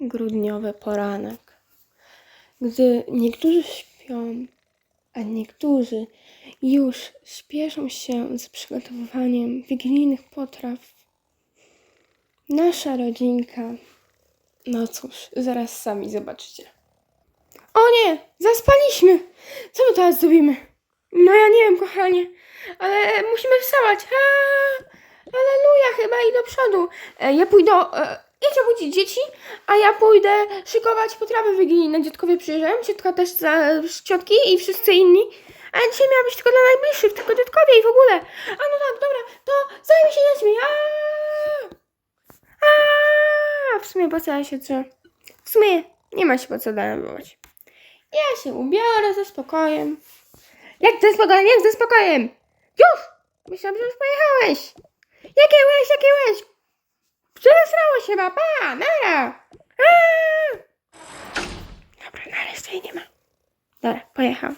grudniowy poranek, gdy niektórzy śpią, a niektórzy już śpieszą się z przygotowywaniem wigilijnych potraw. Nasza rodzinka, no cóż, zaraz sami zobaczycie. O nie, zaspaliśmy! Co my teraz zrobimy? No ja nie wiem, kochanie, ale musimy wstawać. Aleluja, chyba i do przodu. E, ja pójdę, e, idź obudzić dzieci, a ja pójdę szykować potrawy wigilijne. Dziadkowie przyjeżdżają, ciotka też, za, ciotki i wszyscy inni. A dzisiaj miała być tylko dla najbliższych, tylko dziadkowie i w ogóle. A no tak, dobra, to zajmij się dziećmi. Aaa! W sumie po co się co? W sumie nie ma się po co denerwować. Ja się ubiorę ze spokojem. Jak ze spokojem? Jak ze spokojem? Już! Myślałam, że już pojechałeś. Jakie łeś, jakie łeś? Przesrało się ma, pa, nara. Aaa! Dobra, nareszcie jej nie ma. Dobra, pojechał.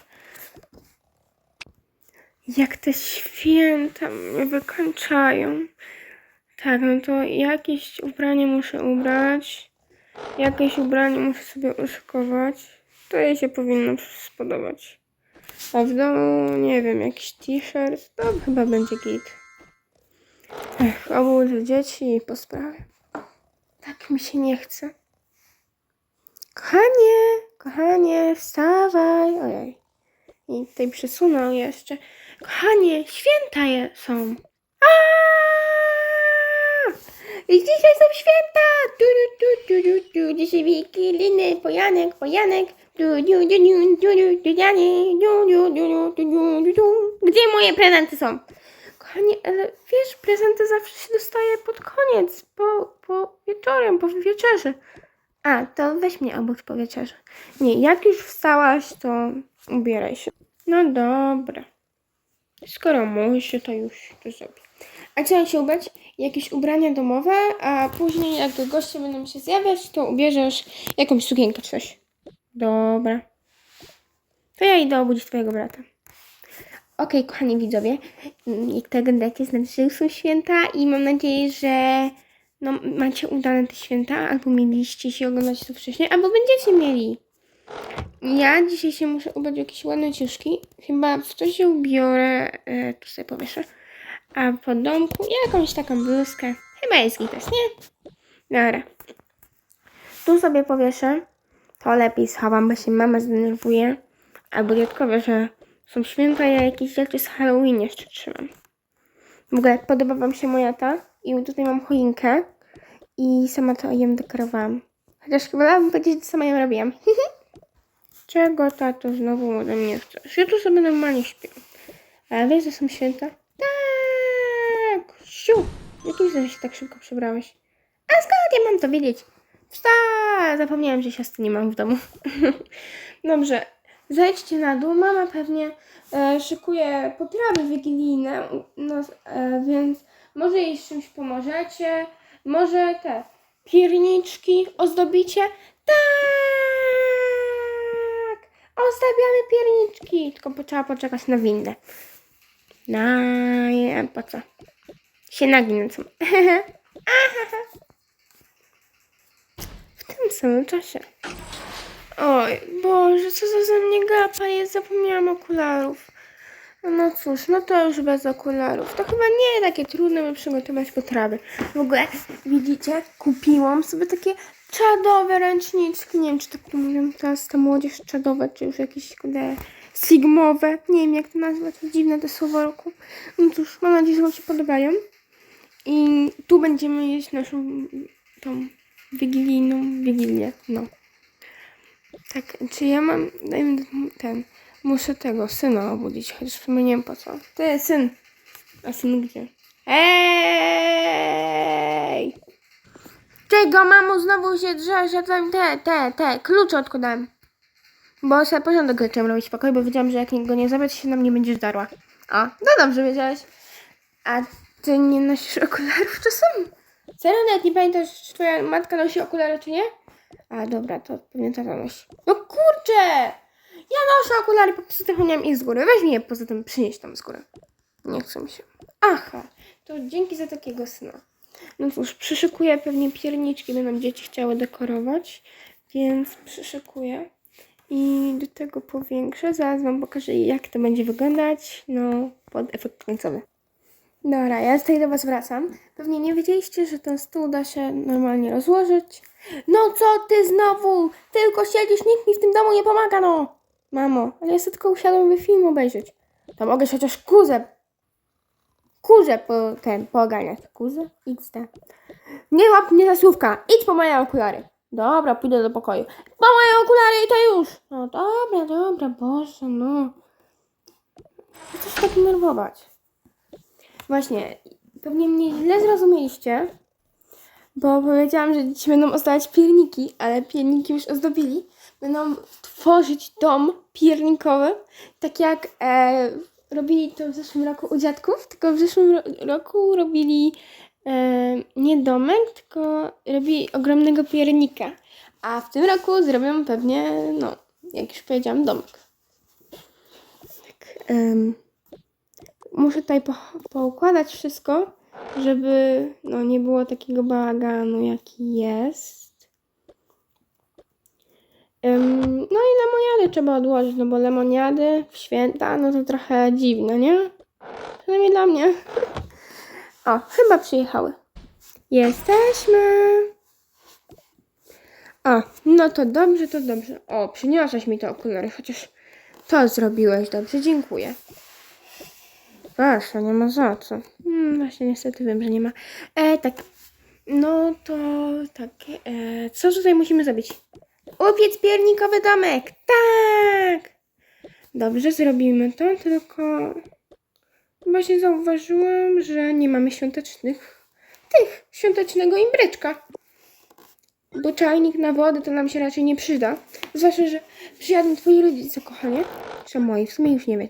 Jak te święta mnie wykończają. Tak, no to jakieś ubranie muszę ubrać. Jakieś ubranie muszę sobie uszykować. To jej się powinno spodobać. A w domu, nie wiem, jakiś t-shirt, to chyba będzie git. Ech, obudzę dzieci i po sprawie. Tak mi się nie chce. Kochanie, kochanie, wstawaj. Ojej. I tutaj przesunął jeszcze. Kochanie, święta je są. Aaaa! I dzisiaj są święta! Du, du, du, du, du. Dzisiaj wigiliny, pojanek, pojanek. Du, du, du, du, du, du, du, janie. Du, du, du, du, du, du, du, du. Gdzie moje prezenty są? Kochanie, ale wiesz, prezenty zawsze się dostaje pod koniec, po, po wieczorem, po wieczerzy. A, to weź mnie obudź po wieczerzy. Nie, jak już wstałaś, to ubieraj się. No dobra. Skoro musi, to już to zrobię. A mam się ubrać? Jakieś ubrania domowe, a później jak goście będą się zjawiać, to ubierzesz jakąś sukienkę czy coś. Dobra. To ja idę obudzić twojego brata. Okej, kochani widzowie, jak tak oglądacie, znaczy, już są święta i mam nadzieję, że no, macie udane te święta, albo mieliście się oglądać to wcześniej, albo będziecie mieli. Ja dzisiaj się muszę ubrać w jakieś ładne ciuszki. Chyba w to się ubiorę, e, tu sobie powieszę. A po domku jakąś taką bluzkę. Chyba jest gitas, nie? Dobra. Tu sobie powieszę. To lepiej schowam, bo się mama zdenerwuje. Albo dziadkowie, że są święta, ja jakieś rzeczy z Halloween jeszcze trzymam. W ogóle podoba wam się moja ta? I tutaj mam choinkę. I sama to ją dekorowałam. Chociaż chyba bym powiedzieć, że sama ją robiłam. Czego tato znowu ode mnie chcesz? Ja tu sobie normalnie śpię. A wiesz, że są święta? Tak! Siu! Jakim że się tak szybko przebrałeś? A skąd ja mam to wiedzieć? Wsta! Zapomniałam, że siostry nie mam w domu. Dobrze. Zejdźcie na dół. Mama pewnie e, szykuje potrawy wigilijne, no, więc może jej z czymś pomożecie. Może te pierniczki ozdobicie. Tak! Ozdabiamy pierniczki. Tylko trzeba poczekać na windę. No, nie, po co? Się naginę, co? W tym samym czasie. Oj, Boże, co za ze mnie gapa jest, zapomniałam okularów. No cóż, no to już bez okularów. To chyba nie takie trudne, by przygotować potrawy. W ogóle, widzicie, kupiłam sobie takie czadowe ręczniczki. Nie wiem, czy tak to mówią teraz ta młodzież czadowe, czy już jakieś kurde sigmowe. Nie wiem, jak to nazwać. Dziwne te słowo roku. No cóż, mam nadzieję, że wam się podobają. I tu będziemy jeść naszą tą wigilijną wigilię. No. Tak, czy ja mam. Ten. Muszę tego syna obudzić, chociaż w sumie nie wiem po co. Ty, syn. A syn gdzie? Ej! Czego, mamo, znowu się drzesz? Ja tam te, te, te, klucze odkładałem. Bo sobie porządek zacząłem robić w pokoju, bo wiedziałam, że jak go nie zabrać, się na mnie będziesz darła. O, no dobrze wiedziałeś. A ty nie nosisz okularów czasem? Serio, nawet nie pamiętasz, czy twoja matka nosi okulary, czy nie? A dobra, to pewnie tata nosi. No kurczę! Ja noszę okulary, po prostu zapomniałam ich z góry. Weź mi je poza tym przynieść tam z góry. Nie chcę mi się. Aha, to dzięki za takiego syna. No cóż, przyszykuję pewnie pierniczki, będą dzieci chciały dekorować, więc przyszykuję. I do tego powiększę. Zaraz Wam pokażę, jak to będzie wyglądać, no, pod efekt końcowy. Dobra, ja tutaj do Was wracam. Pewnie nie wiedzieliście, że ten stół da się normalnie rozłożyć. No co ty znowu? Tylko siedzisz, nikt mi w tym domu nie pomaga, no! Mamo, ale ja sobie tylko usiadłem, by film obejrzeć. To mogę chociaż kuzę, kuzę po ten, pooganiać. Kuzę? XD. Nie łap mnie za słówka, idź po moje okulary. Dobra, pójdę do pokoju. Po moje okulary i to już! No dobra, dobra, Boże, no. Co się tak denerwować? Właśnie, pewnie mnie źle zrozumieliście, bo powiedziałam, że dzieci będą ozdabiać pierniki, ale pierniki już ozdobili. Będą tworzyć dom piernikowy, tak jak e, robili to w zeszłym roku u dziadków, tylko w zeszłym ro- roku robili e, nie domek, tylko robili ogromnego piernika. A w tym roku zrobią pewnie, no, jak już powiedziałam, domek. Tak, muszę tutaj po, poukładać wszystko, żeby no, nie było takiego bałaganu, jaki jest. No i lemoniady trzeba odłożyć, no bo lemoniady w święta, no to trochę dziwne, nie? Przynajmniej dla mnie. O, chyba przyjechały. Jesteśmy. O, no to dobrze, to dobrze. O, przyniosłeś mi te okulary, chociaż to zrobiłeś dobrze, dziękuję. Proszę, nie ma za co. Hmm, właśnie niestety wiem, że nie ma. E, tak. No to tak. E, co tutaj musimy zrobić? Upiec piernikowy domek. Tak. Dobrze, zrobimy to, tylko właśnie zauważyłam, że nie mamy świątecznych tych, świątecznego imbryczka. Bo czajnik na wodę to nam się raczej nie przyda. Zwłaszcza, że przyjadą twoi rodzice, kochanie. Czy moi, w sumie już nie wiem.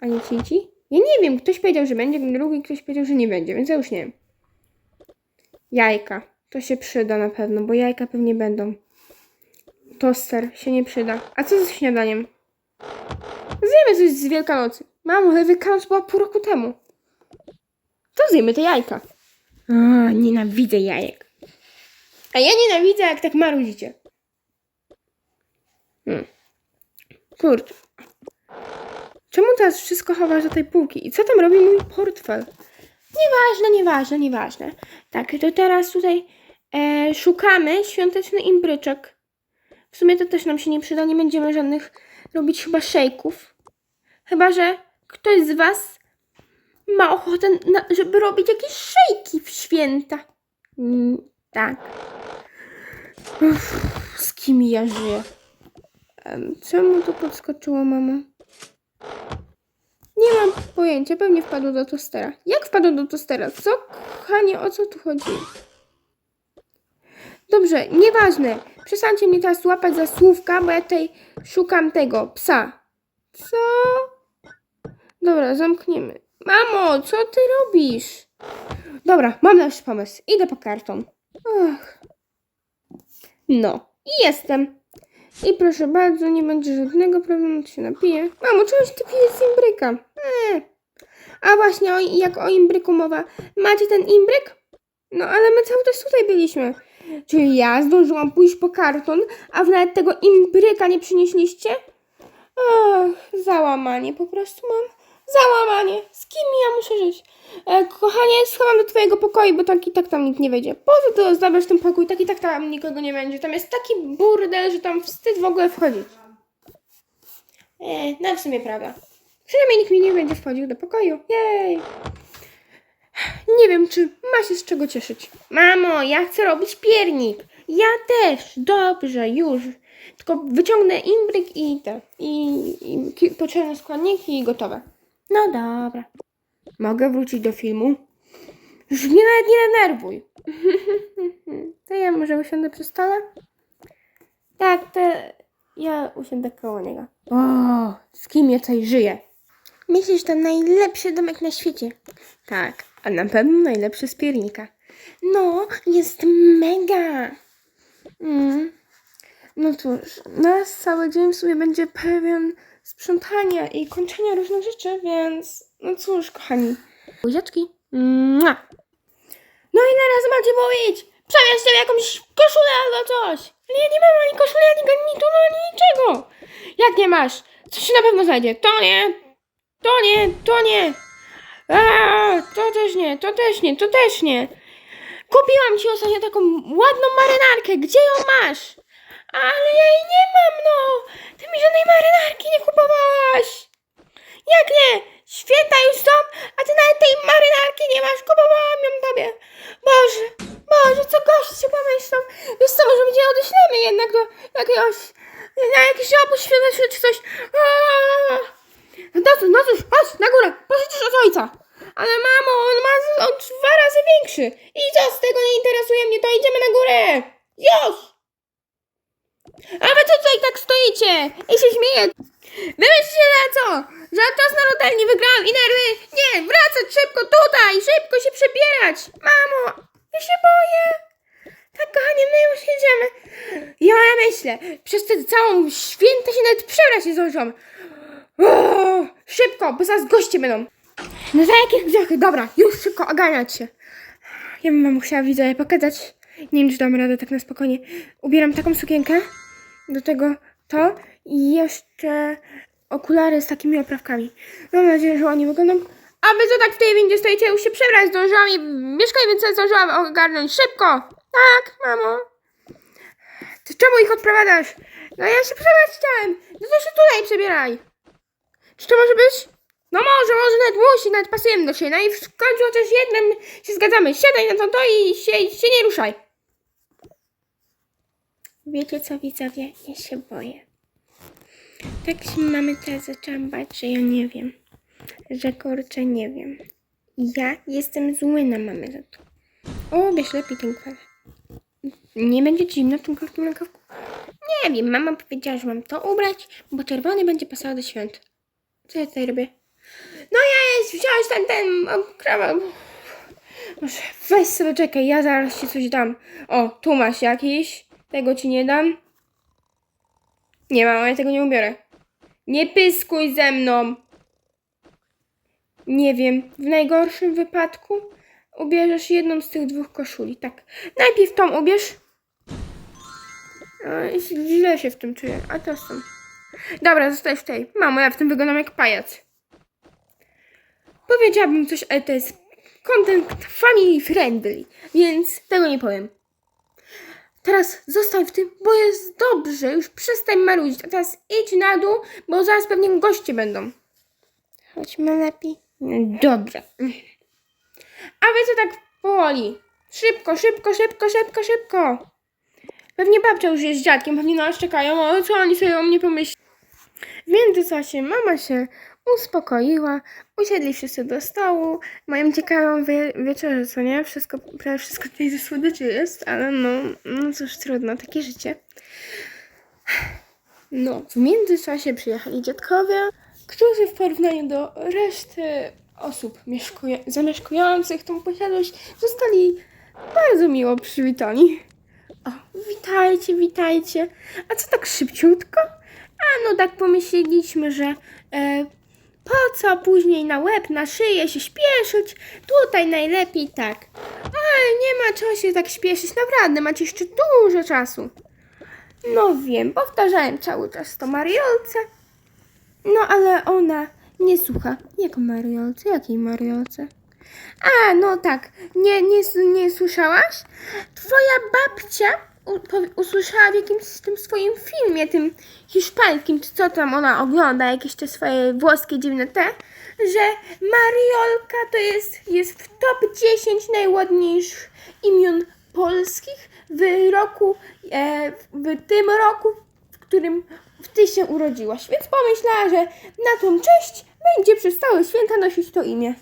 A nie ci ci? Ja nie wiem, ktoś powiedział, że będzie, drugi ktoś powiedział, że nie będzie, więc ja już nie wiem. Jajka. To się przyda na pewno, bo jajka pewnie będą. Toster się nie przyda. A co ze śniadaniem? Zjemy coś z Wielkanocy. Mamo, ale Wielkanoc była pół roku temu. To zjemy te jajka. A, nienawidzę jajek. A ja nienawidzę, jak tak marudzicie. Hmm. Kurczę. Czemu teraz wszystko chowasz do tej półki? I co tam robi mój portfel? Nieważne, nieważne, nieważne. Tak, to teraz tutaj e, szukamy świąteczny imbryczek. W sumie to też nam się nie przyda, nie będziemy żadnych robić chyba szejków. Chyba, że ktoś z Was ma ochotę, na, żeby robić jakieś szejki w święta. Mm, tak. Uff, z kim ja żyję? Em, Czemu to podskoczyło, mama? Nie mam pojęcia, pewnie wpadł do tostera. Jak wpadł do tostera? Co, kochanie, o co tu chodzi? Dobrze, nieważne. Przestańcie mnie teraz łapać za słówka, bo ja tutaj szukam tego psa. Co? Dobra, zamkniemy. Mamo, co ty robisz? Dobra, mam lepszy pomysł. Idę po karton. Ach. No, i jestem. I proszę bardzo, nie będzie żadnego problemu, to się napiję. Mamo, czegoś ty pijesz z imbryka? Eee. A właśnie, o, jak o imbryku mowa. Macie ten imbryk? No, ale my cały czas tutaj byliśmy. Czyli ja zdążyłam pójść po karton, a wy nawet tego imbryka nie przynieśliście? Ach, załamanie, po prostu mam załamanie. Z kim ja muszę żyć? E, kochanie, schowam do twojego pokoju, bo tak i tak tam nikt nie wejdzie. Po co ty ozdabiasz ten pokój? Tak i tak tam nikogo nie będzie. Tam jest taki burdel, że tam wstyd w ogóle wchodzić. E, no w sumie prawda. Przynajmniej nikt mi nie będzie wchodził do pokoju. Jej! Nie wiem, czy ma się z czego cieszyć. Mamo, ja chcę robić piernik. Ja też. Dobrze, już. Tylko wyciągnę imbryk i te. I, i ki- potrzebne składniki i gotowe. No dobra. Mogę wrócić do filmu? Już mnie nawet nie denerwuj. to ja może usiądę przy stole? Tak, to ja usiądę koło niego. O, z kim ja tutaj żyję? Myślisz, to najlepszy domek na świecie? Tak, a na pewno najlepszy z piernika. No, jest mega. Mm. No cóż, nas cały dzień w sumie będzie pełen sprzątania i kończenia różnych rzeczy, więc no cóż, kochani. Buziaczki. Mua. No ile razy mam cię mówić? Się w jakąś koszulę albo coś. Ale ja nie mam ani koszuli, ani garnituru, ani niczego. Jak nie masz? Coś się na pewno znajdzie. To nie, to nie, to nie. A, to też nie, to też nie, to też nie. Kupiłam ci ostatnio taką ładną marynarkę. Gdzie ją masz? Ale ja jej nie mam, no. Ty mi żadnej marynarki nie kupowałaś. Jak nie? Święta już są, a ty nawet tej marynarki nie masz. Kupowałam ją tobie. Boże, Boże, co goście pomyślą. Wiesz co, może będzie odeślemy jednak do jakiegoś, na jakiś obóz świąteczny czy coś. Aaaa. No cóż, no cóż, chodź na górę, pożyczysz od ojca. Ale mamo, on ma on dwa razy większy. I co z tego nie interesuje mnie, to idziemy na górę. Już! A wy co tutaj tak stoicie i się śmieje? Wymyślcie na co? Że czas na rodelni wygrałam i nerwy. Nie, wracać szybko tutaj, szybko się przebierać. Mamo, ja się boję. Tak, kochanie, my już jedziemy. Ja myślę, przez tę całą świętę się nawet przebrać nie zdążyłam. Szybko, bo zaraz goście będą. No za jakieś grzechy, dobra, już szybko oganiać się. Ja bym wam musiała widzę pokazać. Nie wiem, czy dam radę tak na spokojnie. Ubieram taką sukienkę, do tego to i jeszcze okulary z takimi oprawkami. Mam nadzieję, że ładnie wyglądam. A wy co tak w tej windzie stoicie? Już się przebrać zdążyłam i mieszkaj, więc zdążyłam ogarnąć. Szybko! Tak, mamo. Ty czemu ich odprowadzasz? No ja się przebrać chciałem. No to się tutaj przebieraj. Czy to może być? No może, może nawet musi, nawet pasujemy do siebie. No i w końcu chociaż jednym się zgadzamy. Siadaj na to, i się, się nie ruszaj. Wiecie co, widzowie? Ja się boję. Tak się mamy teraz zaczęłam bać, że ja nie wiem. Że kurczę, nie wiem. Ja jestem zły na mamę za to. O, bierz lepiej ten kwal. Nie będzie ci zimno w tym krótkim rękawku? Nie wiem, mama powiedziała, że mam to ubrać, bo czerwony będzie pasował do świąt. Co ja tutaj robię? No ja jest, wziąłeś ten, ten, o, krawa. Może weź sobie, czekaj, ja zaraz ci coś dam. O, tu masz jakiś. Tego ci nie dam. Nie mam, ja tego nie ubiorę. Nie pyskuj ze mną. Nie wiem, w najgorszym wypadku ubierzesz jedną z tych dwóch koszuli. Tak, najpierw tą ubierz. Źle się w tym czuję, a to są. Dobra, zostaj w tej. Mamo, ja w tym wyglądam jak pajac. Powiedziałabym coś, ale to jest content family friendly, więc tego nie powiem. Teraz zostań w tym, bo jest dobrze, już przestań marudzić, a teraz idź na dół, bo zaraz pewnie goście będą. Chodźmy lepiej. Dobrze. A wy co tak powoli? Szybko, szybko, szybko, szybko, szybko. Pewnie babcia już jest dziadkiem, pewnie na nas czekają, o co oni sobie o mnie pomyślą. W międzyczasie mama się uspokoiła, usiedli wszyscy do stołu, mają ciekawą wie wieczerzę, co nie? Wszystko, prawie wszystko tutaj ze słodyczy jest, ale no, no cóż, trudno, takie życie. No, w międzyczasie przyjechali dziadkowie, którzy w porównaniu do reszty osób zamieszkujących tą posiadłość zostali bardzo miło przywitani. O, witajcie, witajcie. A co tak szybciutko? A no tak pomyśleliśmy, że e, po co później na łeb, na szyję się śpieszyć? Tutaj najlepiej tak. Ale nie ma czego się tak śpieszyć, naprawdę, macie jeszcze dużo czasu. No wiem, powtarzałem cały czas to Mariolce. No ale ona nie słucha. Jaką Mariolce? Jakiej Mariolce? A, no tak, nie, nie, nie słyszałaś? Twoja babcia usłyszała w jakimś tym swoim filmie, tym hiszpańskim, czy co tam ona ogląda, jakieś te swoje włoskie dziwne te, że Mariolka to jest, jest w top 10 najładniejszych imion polskich w roku, e, w tym roku, w którym ty się urodziłaś. Więc pomyślała, że na tą cześć będzie przez całe święta nosić to imię.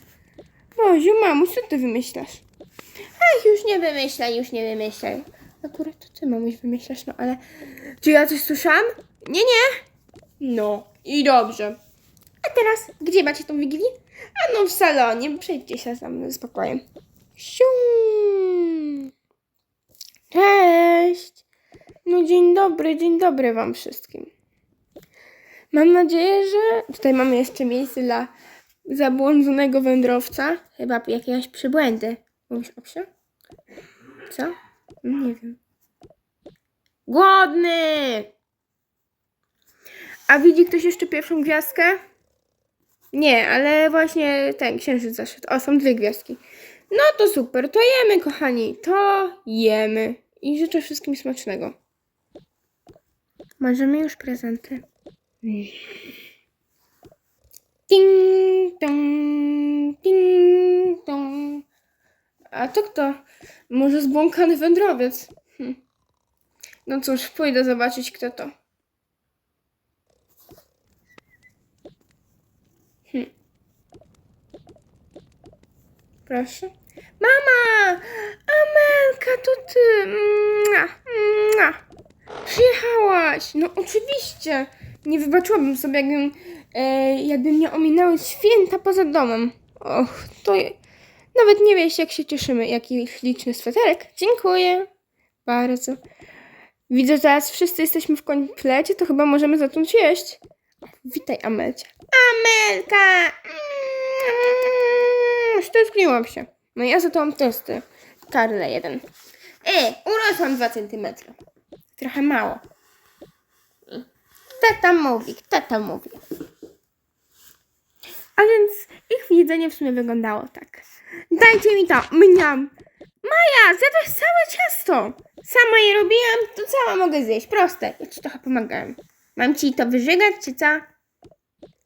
Boziu, mamuś, co ty wymyślasz? Ach, już nie wymyślaj, już nie wymyślaj. Akurat to ty, mamuś, wymyślasz, no ale... Czy ja coś słyszałam? Nie, nie. No, i dobrze. A teraz, gdzie macie tą wigilię? A no w salonie, przejdźcie się tam z pokojem. Sium. Cześć. No dzień dobry, dzień dobry wam wszystkim. Mam nadzieję, że tutaj mamy jeszcze miejsce dla zabłądzonego wędrowca. Chyba jakiegoś przybłędy. Mówisz, Opsia? Co? Nie wiem. Głodny! A widzi ktoś jeszcze pierwszą gwiazdkę? Nie, ale właśnie ten księżyc zaszedł. O, są dwie gwiazdki. No to super, to jemy, kochani. To jemy. I życzę wszystkim smacznego. Możemy już prezenty. Ding dong, ding dong. A to kto? Może zbłąkany wędrowiec. Hm. No cóż, pójdę zobaczyć kto to. Hm. Proszę. Mama! Amelka, to ty! Mua, mua. Przyjechałaś! No oczywiście! Nie wybaczyłabym sobie, jakbym, e, jakby mnie ominęły święta poza domem. Och, to... je- Nawet nie wiesz, jak się cieszymy. Jaki liczny sweterek. Dziękuję. Bardzo. Widzę, że teraz wszyscy jesteśmy w komplecie, to chyba możemy zacząć jeść. Witaj, Amelcia. Amelka! Mm, Stęskniłam się. No ja za to mam testy. Karle jeden. E, urosłam 2 centymetry. Trochę mało. Tata mówi, tata mówi. A więc ich jedzenie w sumie wyglądało tak. Dajcie mi to, mniam. Maja, zjadłaś całe ciasto. Sama je robiłam, to sama mogę zjeść. Proste. Ja ci trochę pomagałem. Mam ci to wyżygać, czy co?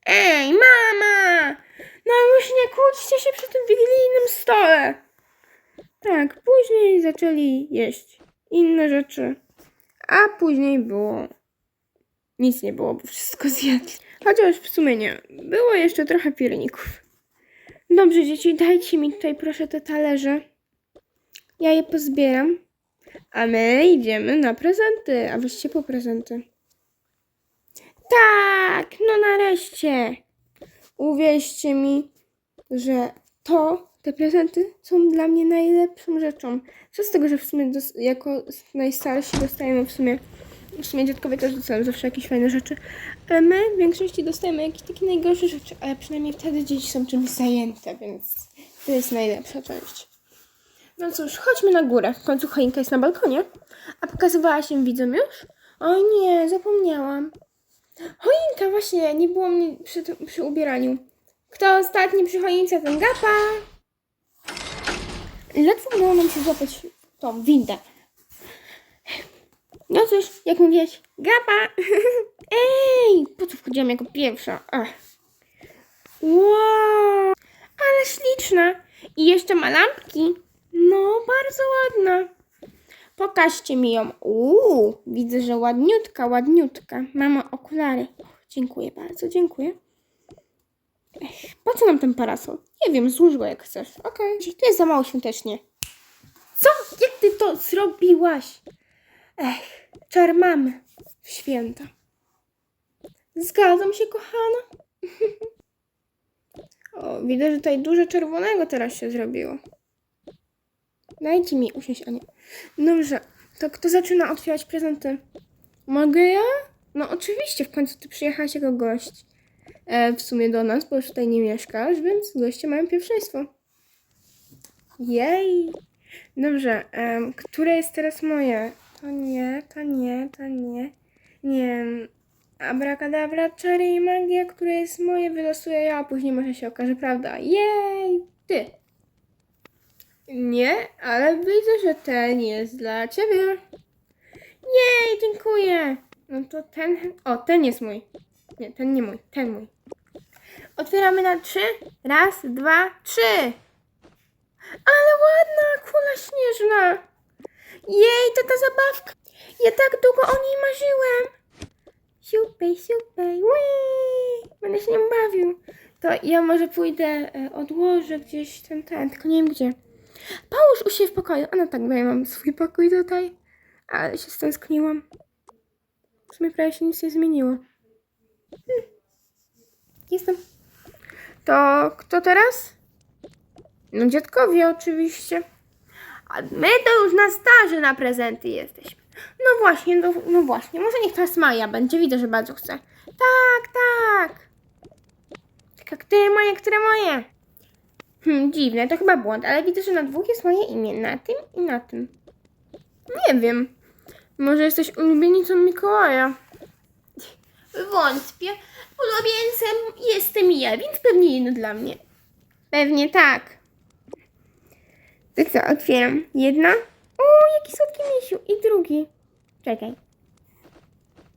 Ej, mama! No już nie kłóćcie się przy tym wigilijnym stole. Tak, później zaczęli jeść inne rzeczy. A później było... Nic nie było, bo wszystko zjadli. Chociaż w sumie nie. Było jeszcze trochę pierników. Dobrze, dzieci, dajcie mi tutaj proszę te talerze. Ja je pozbieram. A my idziemy na prezenty. A wyście po prezenty. Tak, no nareszcie. Uwierzcie mi, że to, te prezenty są dla mnie najlepszą rzeczą. Co z tego, że w sumie jako najstarsi dostajemy w sumie, w sumie dziadkowie też dostają zawsze jakieś fajne rzeczy, ale my w większości dostajemy jakieś takie najgorsze rzeczy, ale przynajmniej wtedy dzieci są czymś zajęte, więc to jest najlepsza część. No cóż, chodźmy na górę. W końcu choinka jest na balkonie. A pokazywała się widzom już? O nie, zapomniałam. Choinka, właśnie, nie było mnie przy, przy ubieraniu. Kto ostatni przy choince, ten gapa. Ledwo udało nam się złapać tą windę. No cóż, jak mówiłeś, gapa. Ej, po co wchodziłam jako pierwsza? Ach. Wow, ale śliczna. I jeszcze ma lampki. No, bardzo ładna. Pokażcie mi ją. Uuu, widzę, że ładniutka, ładniutka. Mama okulary. Och, dziękuję bardzo, dziękuję. Ech, po co nam ten parasol? Nie wiem, złóż go jak chcesz. Okej. To jest za mało świątecznie. Co? Jak ty to zrobiłaś? Ech, czar mamy w święta. Zgadzam się, kochana. o, widzę, że tutaj dużo czerwonego teraz się zrobiło. Dajcie mi usiąść, Ania. Dobrze, to kto zaczyna otwierać prezenty? Mogę ja? No oczywiście, w końcu ty przyjechałaś jako gość. E, w sumie do nas, bo już tutaj nie mieszkasz, więc goście mają pierwszeństwo. Jej! Dobrze, em, które jest teraz moje? To nie, to nie, to nie. Nie wiem. Abracadabra, czary i magia, które jest moje, wylosuję ja, a później może się okaże prawda. Jej! Ty! Nie, ale widzę, że ten jest dla ciebie. Jej, dziękuję. No to ten. O, ten jest mój. Nie, ten nie mój, ten mój. Otwieramy na trzy. Raz, dwa, trzy. Ale ładna kula śnieżna. Jej, to ta zabawka. Ja tak długo o niej marzyłem. Siupej, siupej, ui. Będę się nią bawił. To ja może pójdę, e, odłożę gdzieś ten, ten, tylko nie wiem gdzie. Połóż u siebie w pokoju. A no tak, bo ja mam swój pokój tutaj. Ale się stęskniłam. W sumie prawie się nic nie zmieniło. Hm. Jestem. To kto teraz? No dziadkowie oczywiście. A my to już na starzy na prezenty jesteśmy. No właśnie, no, no właśnie. Może niech teraz Maja będzie. Widzę, że bardzo chce. Tak, tak. Tylko które moje, które moje? Hmm, dziwne, to chyba błąd, ale widzę, że na dwóch jest moje imię. Na tym i na tym. Nie wiem. Może jesteś ulubienicą Mikołaja? Wątpię. Ulubieńcem jestem ja, więc pewnie jedno dla mnie. Pewnie tak. To co, otwieram. Jedna. O, jaki słodki misiu. I drugi. Czekaj.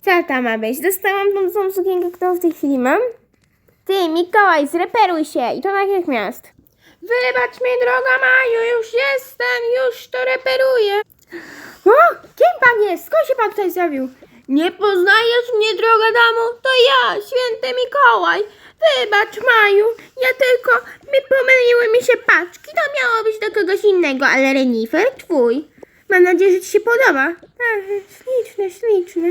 Co tam ma być? Dostałam tą samą sukienkę, którą w tej chwili mam. Ty, Mikołaj, zreperuj się. I to natychmiast. Wybacz mnie, droga Maju, już jestem, już to reperuję. O, kim pan jest? Skąd się pan tutaj zjawił? Nie poznajesz mnie, droga damo? To ja, święty Mikołaj. Wybacz, Maju, ja tylko, mi pomyliły mi się paczki, to miało być do kogoś innego, ale renifer twój. Mam nadzieję, że ci się podoba. Ach, śliczne, śliczne.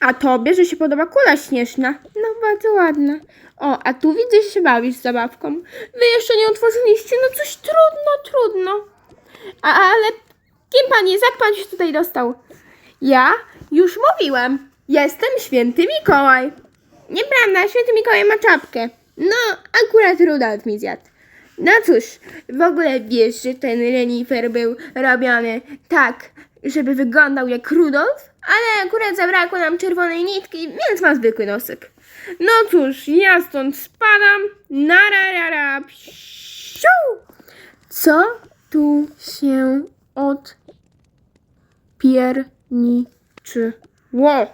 A tobie, że się podoba kula śnieżna? No, bardzo ładna. O, a tu widzę, że się bawisz z zabawką. Wy jeszcze nie otworzyliście, no coś trudno, trudno. A, ale kim pan jest? Jak pan się tutaj dostał? Ja już mówiłem. Jestem święty Mikołaj. Nieprawda, święty Mikołaj ma czapkę. No, akurat Rudolf mi zjadł. No cóż, w ogóle wiesz, że ten renifer był robiony tak, żeby wyglądał jak Rudolf, ale akurat zabrakło nam czerwonej nitki, więc ma zwykły nosek. No cóż, ja stąd spadam. Nararara, psiu! Co tu się odpierniczyło?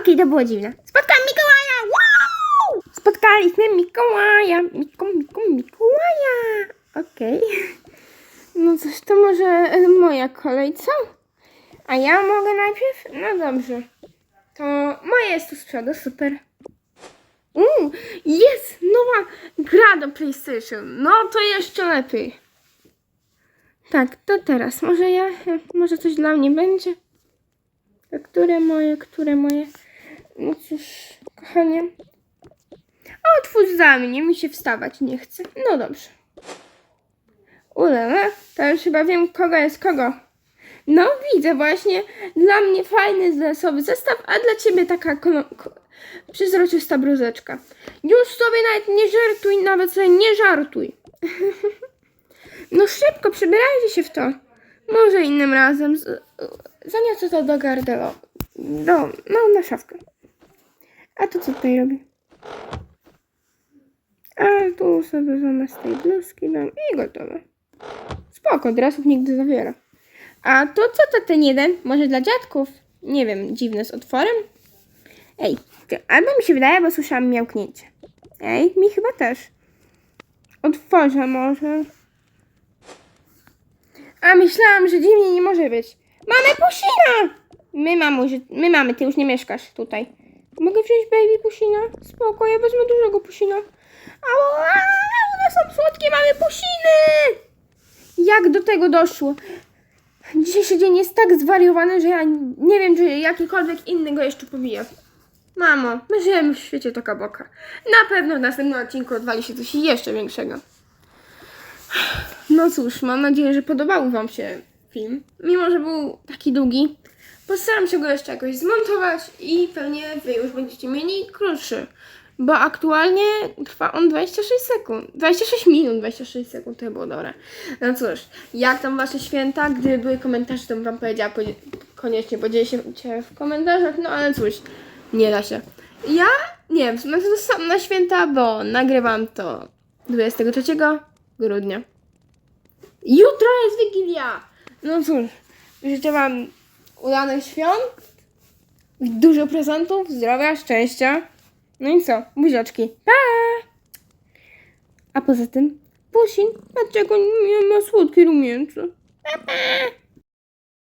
Okej, to było dziwne. Spotkałam Mikołaja! Wow! Spotkaliśmy Mikołaja. Miko, Miko, Mikołaja. Okej. No cóż, to może e, moja kolej, co? A ja mogę najpierw? No dobrze. To moje jest tu z przodu, super. Uuu, jest nowa gra do PlayStation. No to jeszcze lepiej. Tak, to teraz. Może ja, może coś dla mnie będzie? A które moje, które moje? No cóż, kochanie. Otwórz za mnie, mi się wstawać nie chce. No dobrze. Ulala, to już chyba wiem, kogo jest kogo. No, widzę właśnie. Dla mnie fajny lesowy zestaw, a dla ciebie taka przezroczysta bluzeczka. Już sobie nawet nie żartuj, nawet sobie nie żartuj. no szybko, przebierajcie się w to. Może innym razem. Zaniosę to do garderoby. Do, no, na szafkę. A to co tutaj robi? A tu sobie zamiast tej bluzki dam i gotowe. Spoko, dresów nigdy zawiera. A to co to ten jeden? Może dla dziadków? Nie wiem, dziwne z otworem? Ej, albo mi się wydaje, bo słyszałam miałknięcie. Ej, mi chyba też. Otworzę może. A myślałam, że dziwnie nie może być. Mamy pusina! My, mamu, że- my mamy, ty już nie mieszkasz tutaj. Mogę wziąć baby pusina? Spoko, ja wezmę dużego pusina. Au, a, one są słodkie, mamy pusiny! Jak do tego doszło? Dzisiejszy dzień jest tak zwariowany, że ja nie wiem, czy jakikolwiek inny go jeszcze pobije. Mamo, my żyjemy w świecie toka boka. Na pewno w następnym odcinku odwali się coś jeszcze większego. No cóż, mam nadzieję, że podobał Wam się film. Mimo, że był taki długi, postaram się go jeszcze jakoś zmontować i pewnie Wy już będziecie mieli krótszy. Bo aktualnie trwa on 26 sekund. 26 minut, 26 sekund, to było dobre. No cóż, jak tam Wasze święta? Gdyby były komentarze, to bym Wam powiedziała, podzie- koniecznie podzielcie się w komentarzach, no ale cóż, nie da się. Ja, nie wiem, sam na święta, bo nagrywam to 23 grudnia. Jutro jest Wigilia! No cóż, życzę Wam udanych świąt, dużo prezentów, zdrowia, szczęścia. No i co? Buziaczki. Pa! A poza tym, Pusin, dlaczego nie ma słodkie rumience? Pa, pa!